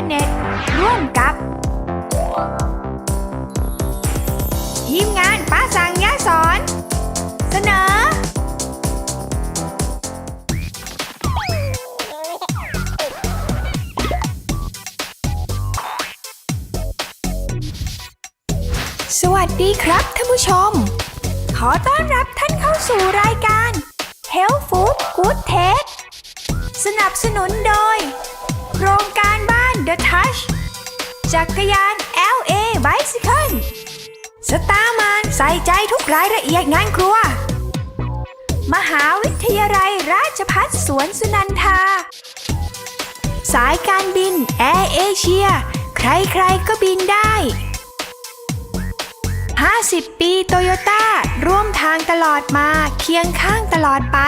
Planet ร่วมกับ ทีมงานป้าสังยาสอน เสนอ สวัสดีครับท่านผู้ชม ขอต้อนรับท่านเข้าสู่รายการ Health Food Good Taste สนับสนุนโดย โครงการบ้าน The Touch จักรยาน LA Bicycle สตาร์มานใส่ใจทุกรายละเอียดงานครัว มหาวิทยาลัยราชภัฏสวนสุนันทา สายการบินแอร์เอเชีย ใครๆก็บินได้ 50 ปีโตโยต้าร่วมทางตลอดมาเคียงข้างตลอดไป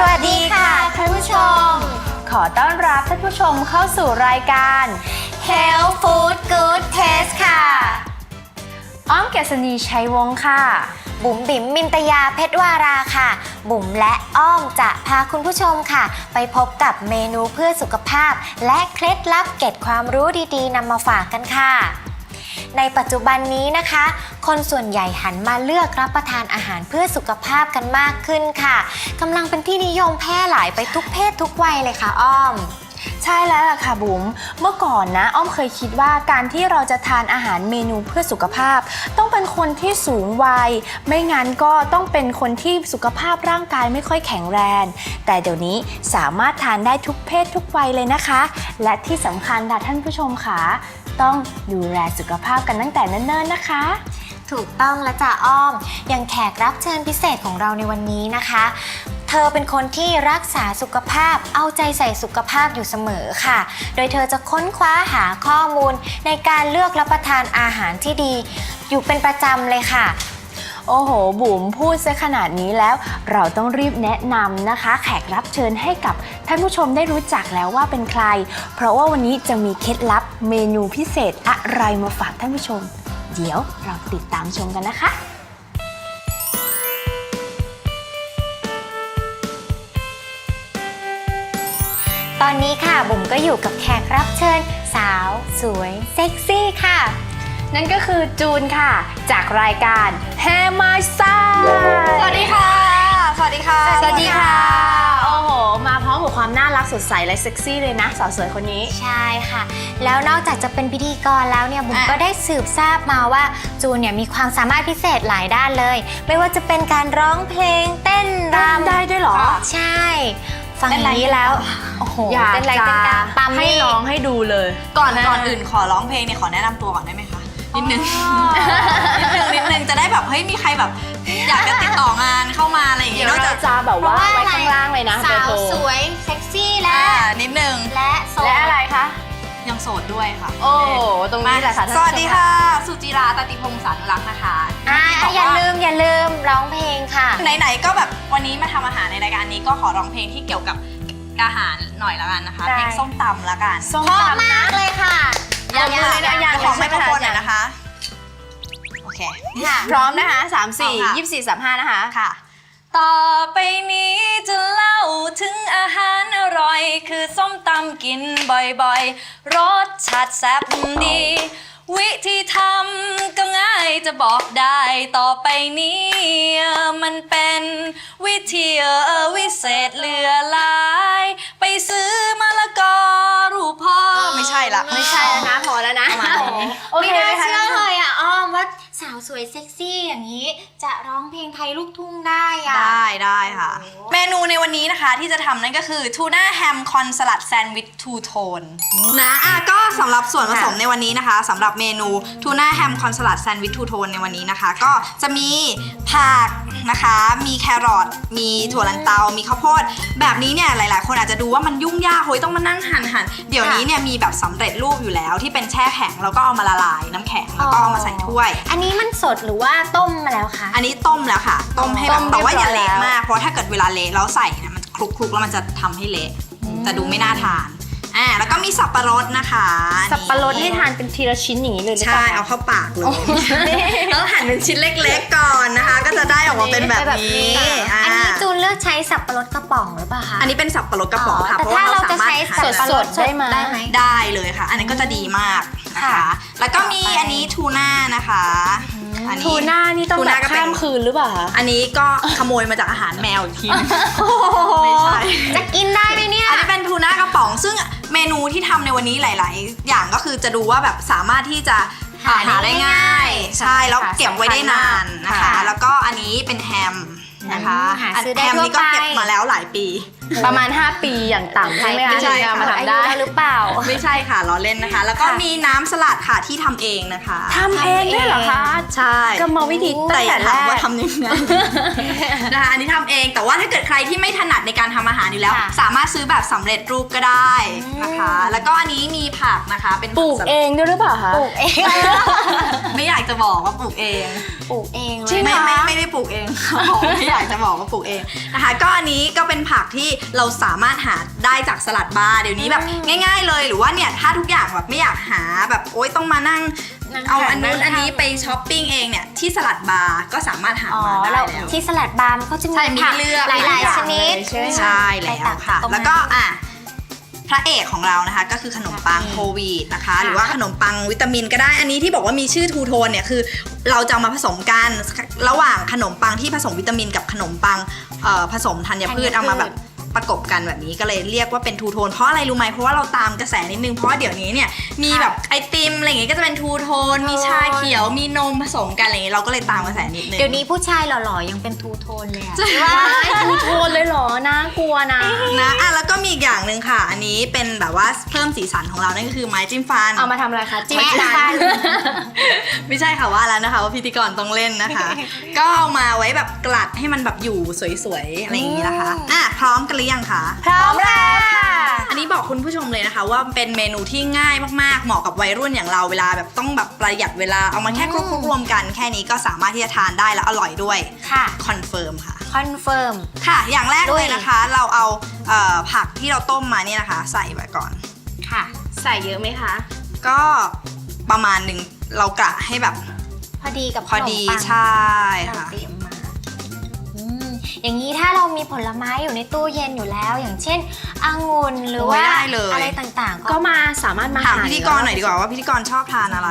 สวัสดีค่ะท่านผู้ชม ขอต้อนรับท่านผู้ชมเข้าสู่รายการ Health Food Good Taste ค่ะ อ้อมเกษณีชัยวงศ์ค่ะ บุ๋มบิ๋มมินตยาเพชรวาราค่ะ บุ๋มและอ้อมจะพาคุณผู้ชมค่ะ ไปพบกับเมนูเพื่อสุขภาพ และเคล็ดลับเก็ดความรู้ดีๆนำมาฝากกันค่ะ ในปัจจุบันนี้นะคะ คนส่วนใหญ่หันมาเลือกรับประทานอาหารเพื่อสุขภาพกันมากขึ้นค่ะกำลังเป็นที่นิยมแพร่หลายไปทุกเพศทุกวัยเลยค่ะอ้อม ใช่แล้วล่ะค่ะบุ๋ม เมื่อก่อนนะ อ้อมเคยคิดว่าการที่เราจะทานอาหารเมนูเพื่อสุขภาพ ต้องเป็นคนที่สูงวัย ไม่งั้นก็ต้องเป็นคนที่สุขภาพร่างกายไม่ค่อยแข็งแรง แต่เดี๋ยวนี้สามารถทานได้ทุกเพศทุกวัยเลยนะคะ และที่สำคัญค่ะท่านผู้ชมค่ะ ต้องดูแลสุขภาพกันตั้งแต่เนิ่นๆนะคะ ถูกต้องและจ้ะอ้อม อย่างแขกรับเชิญพิเศษของเราในวันนี้นะคะ เธอเป็นคนที่รักษาสุขภาพ เอาใจใส่สุขภาพอยู่เสมอค่ะ โดยเธอจะค้นคว้าหาข้อมูลในการเลือกรับประทานอาหารที่ดี อยู่เป็นประจำเลยค่ะ โอ้โห บุ๋มพูดซะขนาดนี้แล้ว เราต้องรีบแนะนำนะคะ แขกรับเชิญให้กับท่านผู้ชมได้รู้จักแล้วว่าเป็นใคร เพราะว่าวันนี้จะมีเคล็ดลับเมนูพิเศษอะไรมาฝากท่านผู้ชม เดี๋ยวเราติดตามชมกันนะคะตอนนี้ค่ะบุ๋มก็อยู่กับแขกรับเชิญ สาว สวย เซ็กซี่ค่ะ นั่นก็คือจูนค่ะ จากรายการ Hair My s i สวัสดีค่ะ สวัสดีค่ะ สวัสดีค่ะ โอ้โห มาพร้อมกับความน่ารักสดใสและเซ็กซี่เลยนะสาวสวยคนนี้ ใช่ค่ะ แล้วนอกจากจะเป็นพิธีกรแล้วเนี่ยบุ๋มอะก็ได้สืบทราบมาว่าจูนเนี่ยมีความสามารถพิเศษหลายด้านเลย ไม่ว่าจะเป็นการร้องเพลงเต้นรำได้ด้วยเหรอ ใช่ ฟังอย่างนี้แล้วโอ้โหอยากเป็นไรจะเป็นกลางปั๊มให้นี่ร้องให้ดูเลย ก่อนก่อนอื่นขอร้องเพลงเนี่ยขอแนะนำตัวก่อนได้ไหมคะ นิดนึง นิดนึงนิดนึงจะได้แบบเฮ้ยมีใครแบบ อยากจะติดต่องานเข้ามาอะไรอย่างเดี๋เงี้ยยวนอกเราจากจะแบบเพราะว่าว่าไว้ข้างล่างเลยนะสาวเบอร์โทรสวยเซ็กซี่และอ่านิดนึงและโสดและอะไรคะ ยังโสดด้วยค่ะโอ้โหตรงนี้แหละค่ะท่านสผู้ชมวัสดีค่ะ สุจิราตติพงศ์สันรักษ์นะคะอ่าที่บกอย่าว่าลืมอย่าลืมร้องเพลงค่ะ ไหนๆก็แบบวันนี้มาทำอาหารในรายการนี้ก็ขอร้องเพลงที่เกี่ยวกับอาหารหน่อยละกันนะคะได้ เพลงส้มตำละกัน ส้มเพราะตำมากเลยค่ะ ยังเลยนะยังขอไมไม่โครทันโฟนหน่อยนะคะ โอเคค่ะพร้อมนะคะ3พร้อม4ค่ะ24 35นะคะ ค่ะ ต่อไปนี้จะเล่าถึงอาหารอร่อย คือส้มตำกินบ่อยๆ รสชาติแซ่บดี วิธีทำก็ง่ายจะบอกได้ต่อไปนี้ มันเป็นวิธีวิเศษเหลือหลา สาวสวยเซ็กซี่อย่างนี้ จะร้องเพลงไทยลูกทุ่งได้อะได้ได้ค่ะ เมนูในวันนี้นะคะที่จะทำนั่นก็คือทูน่าแฮมคอนสลัดแซนด์วิชทูโทนนะอะก็สำหรับส่วนผสมในวันนี้นะคะสำหรับเมนูทูน่าแฮมคอนสลัดแซนด์วิชทูโทนในวันนี้นะคะ ก็จะมีผักนะคะ มีแครอทมีถั่วลันเตา มีข้าวโพด แบบนี้เนี่ยหลาย ๆ คนอาจจะดูว่ามันยุ่งยากเฮ้ยต้องมานั่งหั่นหั่นเดี๋ยวนี้เนี่ยมีแบบสำเร็จรูปอยู่แล้วที่เป็นแช่แข็งแล้วก็เอามาละลายน้ำแข็งแล้วก็เอามาใส่ถ้วย อันนี้มันสดหรือว่าต้มมาแล้วคะ อันนี้ต้มแล้วค่ะ ต้มให้แบต้บมแต่ว่าอย่าเรียบร้อยเละแล้วมากเพราะถ้าเกิดเวลาเละแล้วใส่เนี่ยมันคลุกคลุกๆแล้วมันจะทำให้เละแต่ดูไม่น่าทานอ่าแล้วก็มีสับปะรดนะคะ สับปะรดนี่ทานเป็นทีละชิ้นอย่างนี้เลยหรือเปใช่ล่าเอาเข้าปากเลยแล้วหั่นเป็นชิ้นเล็กๆก่อนนะคะ ก็จะได้ออกมาเป็นแบบนี้อ่าอันนี้จูนเลือกใช้สับปะรดกระป๋องหรือเปล่าคะอันนี้เป็นสับปะรดกระป๋องค่ะแต่เพราะว่าถ้าเราเราจะสามารถใช้หั่นสับปะรดสดๆได้ไหมได้ไหมได้เลยค่ะ อันนี้ก็จะดีมากนะคะค่ะแล้วก็มีอันนี้ทูน่านะคะ อันนี้ทูน่านี่ต้องทูแบน่าบก็เป็น ข้ามคืนหรือเปล่าคะอันนี้ก็ขโมยมาจากอาหารแมวอีกทีนึงไม่ใช่ จะกินได้ไหมเนี่ย อันนี้เป็นทูน่ากระป๋อง ซึ่งเมนูที่ทำในวันนี้หลาย ๆ อย่างก็คือจะดูว่าแบบสามารถที่จะหาหาได้ง่ายใช่แล้วค่ะเก็บไว้ได้นานนะคะ ค่ะแล้วก็อันนี้เป็นแฮมนะคะอืมหาซื้อได้แฮมนี้ก็ทั่วไป เก็บมาแล้วหลายปี ประมาณ 5 ปีอย่างต่ำใช่ไหมคะไม่ใช่ถึงจะค่ะมาทำได้อายุแล้วหรือเปล่า ไม่ใช่ค่ะล้อเล่นนะคะ แล้วก็ค่ะ มีน้ำสลัดค่ะที่ทำเองนะคะทำเองด้วยเหรอคะใช่กรรมวิธีตั้แต่งอแต่ย่าแรถามว่ากทำยังไง นะคะอันนี้ทำเองแต่ว่าถ้าเกิดใครที่ไม่ถนัดในการทำอาหารอยู่แล้ว ค่ะสามารถซื้อแบบสำเร็จรูปก็ได้นะคะแล้วก็อันนี้มีผักนะคะ เป็นปลูกผัสำเองด้วยหรือเปล่าคะ ปลูกเองไม่อยากจะบอกว่าปลูกเองปลูกเองเลจริยง ไม่เหรอไม่ไม่ได้ปลูกเอง ไม่อยากจะบอกว่าปลูกเองนะคะ ก็อันนี้ก็เป็นผักที่เราสามารถหาได้จากสลัดบาร์เดี๋ยวนี้แบบง่าย ๆ เลยหรือว่าเนี่ยถ้าทุกอย่างแบบไม่อยากหาแบบโอ๊ยต้องมานั่งนั่งเอาหาอันนู้นนั่งอันนี้ทำไปช้อปปิ้งเองเนี่ยที่สลัดบาร์ก็สามารถหาอ๋อมาได้เราแล้วที่สลัดบาร์มันก็จะมีใช่มีผักเลือกหลายหลายๆชนิดใช่ไหมใช่แล้วไปตัดค่ะตรงนั้นแล้วก็อะพระเอกของเรานะคะก็คือขนมปังโควีดนะคะ หรือว่าขนมปังวิตามินก็ได้อันนี้ที่บอกว่ามีชื่อทูโทนเนี่ยคือ เราจะเอามาผสมกันระหว่างขนมปังที่ผสมวิตามินกับขนมปังเอ่อผสมธัญพืชธัญพืชเอามาแบบ ประกบกันแบบนี้ก็เลยเรียกว่าเป็นทูโทนเพราะอะไรรู้ไหมเพราะว่าเราตามกระแสนิดนึงเพราะว่าเดี๋ยวนี้เนี่ยมีแบบไอติมอะไรอย่างเงี้ยก็จะเป็นทูโทนมีชาเขียวมีนมผสมกันอะไรอย่างเงี้ยเราก็เลยตามกระแสนิดนึง เดี๋ยวนี้ผู้ชายหล่อๆยังเป็นทูโทนเลยอะว้ายทูโทนเลยเหรอน่ากลัวนะ นะอะแล้วก็มีอีกอย่างหนึ่งค่ะ อันนี้เป็นแบบว่าเพิ่มสีสันของเรานั่นก็คือไม้จิ้มฟัน เอามาทำอะไรคะจิ้มแม่ฟัฟันนไม่ใช่ค่ะว่าแล้วนะคะว่าพิธีกรต้องเล่นนะคะ ก็เอามาไว้แบบกลัดให้มันแบบอยู่สวยๆอะไรอย่างนี้นะคะอืมอะพร้อมกันหรือยังคะพร้อมแล้วค่ะอันนี้บอกคุณผู้ชมเลยนะคะ ว่าเป็นเมนูที่ง่ายมากๆ เหมาะกับวัยรุ่นอย่างเราเวลาแบบต้องแบบประหยัดเวลาเอามาแค่คลุกๆรวมกัน แค่นี้ก็สามารถที่จะทานได้แล้วอร่อยด้วยค่ะคอนเฟิร์มค่ะคอนเฟิร์มค่ะ อย่างแรกลุเลยยนะคะ เราเอาเอ่อผักที่เราต้มมาเนี่ยนะคะ ใส่ไว้ก่อนค่ะ ใส่เยอะไหมคะ ก็ประมาณหนึ่งเรากะให้แบบพอดีกับพอดีขนมปังใช่ที่เราค่ะ อย่างนี้ถ้าเรามีผลไม้อยู่ในตู้เย็นอยู่แล้ว อย่างเช่นองุ่นหรือว่าโอ้ยได้เลย อะไรต่างๆ ก็ก็มาสามารถมาถามหพิธีกรหน่อยดีกว่าว่าพิธีกรชอบทานอะไร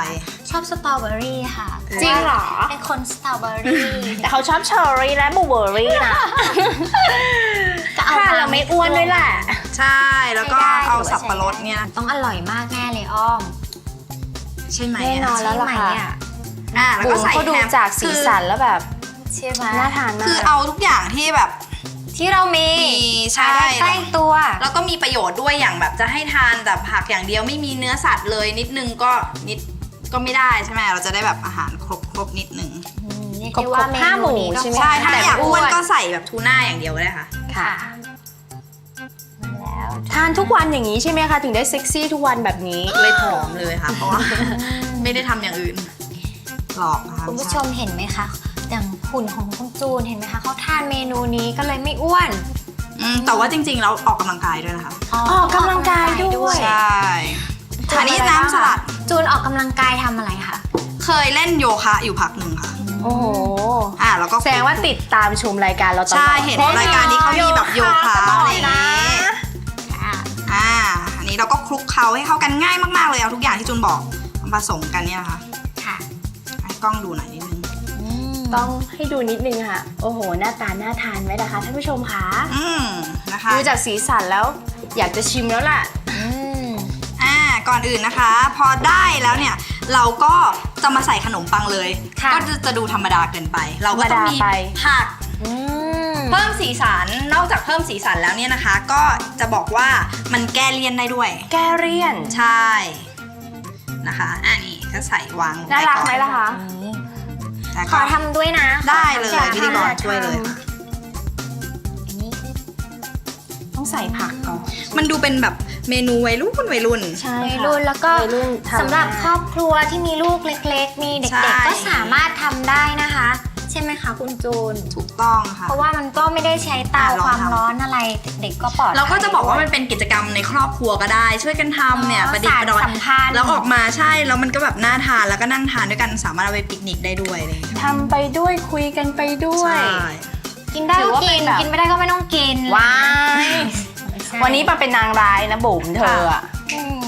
ชอบสตรอเบอรี่ค่ะจริงเหรอ เป็นคนสตรอเบอรี่แต่เขาชอบเชอร์รี่และบลูเบอร์รี่นะก็เอาค่ะมาเราไม่อ้วนด้วยแหละ ใช่ แล้วก็ใช้ได้เอาหรือว่าสับปะรดเนี่ย ต้องอร่อยมากแน่เลยอ้อมใช่ไหมแน่นอน แล้วใช่ล่ะไหมค่ะเนี่ยอะแล้วบุ๋ก็มใส่เขาดูแฮมจากสีสันแล้วแบบ ใช่ไหมน่าทานมาคือกเอาทุกอย่างที่แบบ ที่เรามีมีใช่หาได้ใกล้ตัว แล้วก็มีประโยชน์ด้วยอย่างแบบจะให้ทานแต่ผักอย่างเดียวไม่มีเนื้อสัตว์เลย นิดนึงก็นิดก็ไม่ได้ใช่ไหมเราจะได้แบบอาหารครบครบนิดนึงอืมเรียกครบได้ว่าครบเมห้าหนูมู่นี้ก็ใช่ไหมใช่ถ้าแต่อยากไม่อ้อ้ววนนก็ใส่แบบทูน่าอย่างเดียวก็ได้ค่ะ ค่ะมาแล้วทานทุกวันอย่างนี้ใช่ไหมคะ ถึงได้เซ็กซี่ทุกวันแบบนี้ เลยผอมเลยค่ะ เพราะว่าไม่ได้ทำอย่างอื่นหลอกนะคะคุณผู้ชมเห็นไหมคะ อย่างหุ่นของคุณจูนเห็นไหมคะเขาทานเมนูนี้ก็เลยไม่อ้วน อืมแต่ว่าจริงๆ เราออกกำลังกายด้วยนะคะ ออกกำลังกายด้วย ใช่ อันนี้น้ำสลัด จูนออกกำลังกายทำอะไรคะ เคยเล่นโยคะอยู่พักหนึ่งค่ะ โอ้โห อะแล้วก็แสดงว่าติดตามชมรายการเราตลอดใช่ เห็นรายการนี้เขามีแบบโยคะอะไรอย่างนี้ค่ะอ่า อันนี้เราก็คลุกเคล้าให้เข้ากันง่ายมากๆเลยเอาทุกอย่างที่จุนบอกมาผสมกันเนี่ยนะคะ ค่ะให้กล้องดูหน่อยนิดนึง ต้องให้ดูนิดนึงค่ะ โอ้โห หน้าตาน่าทานไหมนะคะท่านผู้ชมคะอืมนะคะดูจากสีสันแล้วอยากจะชิมแล้วล่ะ อืมอ่าก่อนอื่นนะคะ พอได้แล้วเนี่ยเราก็จะมาใส่ขนมปังเลย ค่ะก็จะจะดูธรรมดาเกินไป เราก็ต้องมีธรรมดาไป ผัก อืม เพิ่มสีสัน นอกจากเพิ่มสีสันแล้วเนี่ยนะคะ ก็จะบอกว่ามันแก้เลี่ยนได้ด้วย แกเรียน ใช่ นะคะอันนี้ก็ใส่วางน่ารักไหมล่ะคะ แต่ขก็อทำด้วยนะได้เลยขอทำพิธีกรช่วยเลยค่ะอันนี้ต้องใส่ผักก่อนมันดูเป็นแบบเมนูวัยรุ่นวัยรุ่น ใช่วัยค่ะรุ่นแล้วก็วัยรุ่นทำสำหรับได้ครอบครัวที่มีลูกเล็ก ๆ มีเด็ใช่กๆก็สามารถทำได้นะคะใช่ไหมคะคุณจูน ถูกต้องค่ะ เพราะว่ามันก็ไม่ได้ใช้เตาอะลองความทำ ร้อนอะไร เด็กๆก็ปลอดเราก็จะบอกว่าภัยมันเป็นกิจกรรมในครอบครัวก็ได้ ช่วยกันทำเนี่ยอ๋อประดิษฐ์ประดอยสานสัมพันธ์แล้วออกมาใช่แล้วมันก็แบบน่าทานแล้วก็นั่งทานด้วยกันสามารถเอาไปปิกนิกได้ด้วยอะไรอย่างเลยทำไปด้วยคุยกันไปด้วย ใช่กินได้ถืก็อว่ากิเป็นนแบบ กินไม่ได้ก็ไม่ต้องกินว้ายใช่วันนี้มาเป็นนางร้ายนะบุ๋มเธออะอืม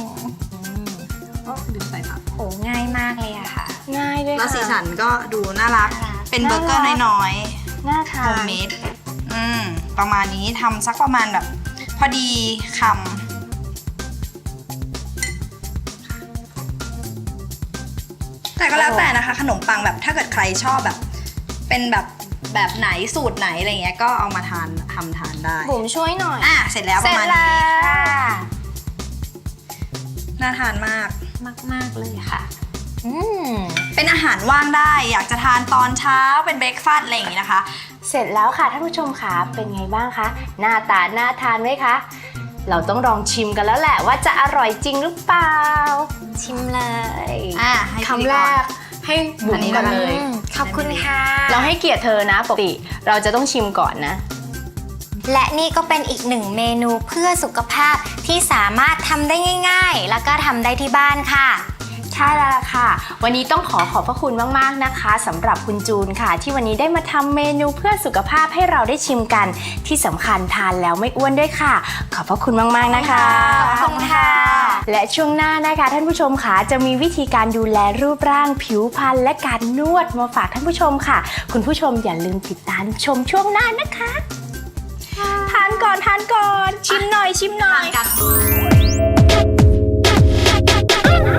ก็ดื่มใส่ผักโอ้ง่ายมากเลยอะค่ะ ง่ายด้วยแล้วค่ะสีสันก็ดูน่ารัก น่ารัก เป็นเบอร์เกอร์น้อยน่าๆทาโฮมนเมดอืมประมาณนี้ทำสักประมาณแบบ พอดีคำแต่ก็แล้วแต่นะคะ ขนมปังแบบถ้าเกิดใครชอบแบบ เป็นแบบแบบไหนสูตรไหนอะไรเงี้ยก็เอามาทานทำทานได้บุ๋มช่วยหน่อย อะเสร็จแล้วปเสร็ระจมาณแล้นี้วค่ะน่าทานมากมากมากๆเลยค่ะอืม เป็นอาหารว่างได้ อยากจะทานตอนเช้าเป็นเบรกฟาสต์อะไรอย่างงี้นะคะ เสร็จแล้วค่ะท่านผู้ชมคะเป็นไงบ้างคะหน้าตาน่าทานไหมคะเราต้องลองชิมกันแล้วแหละว่าจะอร่อยจริงหรือเปล่า ชิมเลยอะให้พิธีคำแรกให้บุ๋อัมนนี้ก่อนแล้วกันเลยอืมขอบคุณค่ะ เราให้เกียรติเธอนะปกติเราจะต้องชิมก่อนนะ และนี่ก็เป็นอีกหนึ่งเมนูเพื่อสุขภาพที่สามารถทำได้ง่าย ๆ แล้วก็ทำได้ที่บ้านค่ะ ใช่แล้วล่ะค่ะ วันนี้ต้องขอขอบพระคุณมาก ๆ นะคะสำหรับคุณจูนค่ะ ที่วันนี้ได้มาทำเมนูเพื่อสุขภาพให้เราได้ชิมกัน ที่สำคัญทานแล้วไม่อ้วนด้วยค่ะ ขอบพระคุณมาก ๆ นะคะขอบคุณค่ะ และช่วงหน้านะคะ ท่านผู้ชมค่ะจะมีวิธีการดูแลรูปร่างผิวพรรณและการนวดมาฝากท่านผู้ชมค่ะ คุณผู้ชมอย่าลืมติดตามชมช่วงหน้านะคะทานก่อนทานก่อน ชิมหน่อยชิมหน่อย